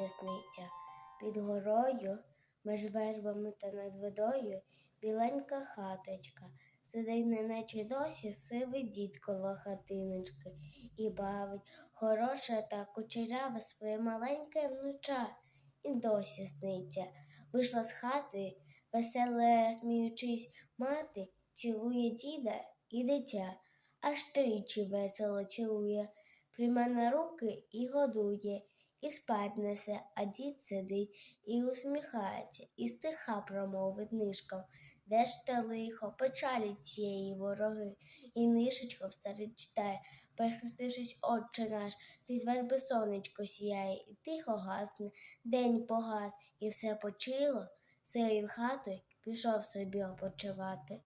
сниться. Під горою, між вербами та над водою, біленька хаточка. Сидить неначе досі сивий дід коло хатиночки і бавить хороше та кучеряве своє маленьке внуча. І досі сниться. Вийшла з хати, веселе сміючись, мати, цілує діда і дитя, аж тричі весело цілує, прийме на руки і годує, і спать несе, а дід сидить і усміхається, і стиха промовить нишком. Де ж те лихо, печалі цієї вороги, і нишечком старий читає, перехрестившись, отче наш, крізь верби сонечко сіяє, і тихо гасне, день погас, і все почило, сивий в хату пішов собі опочивати.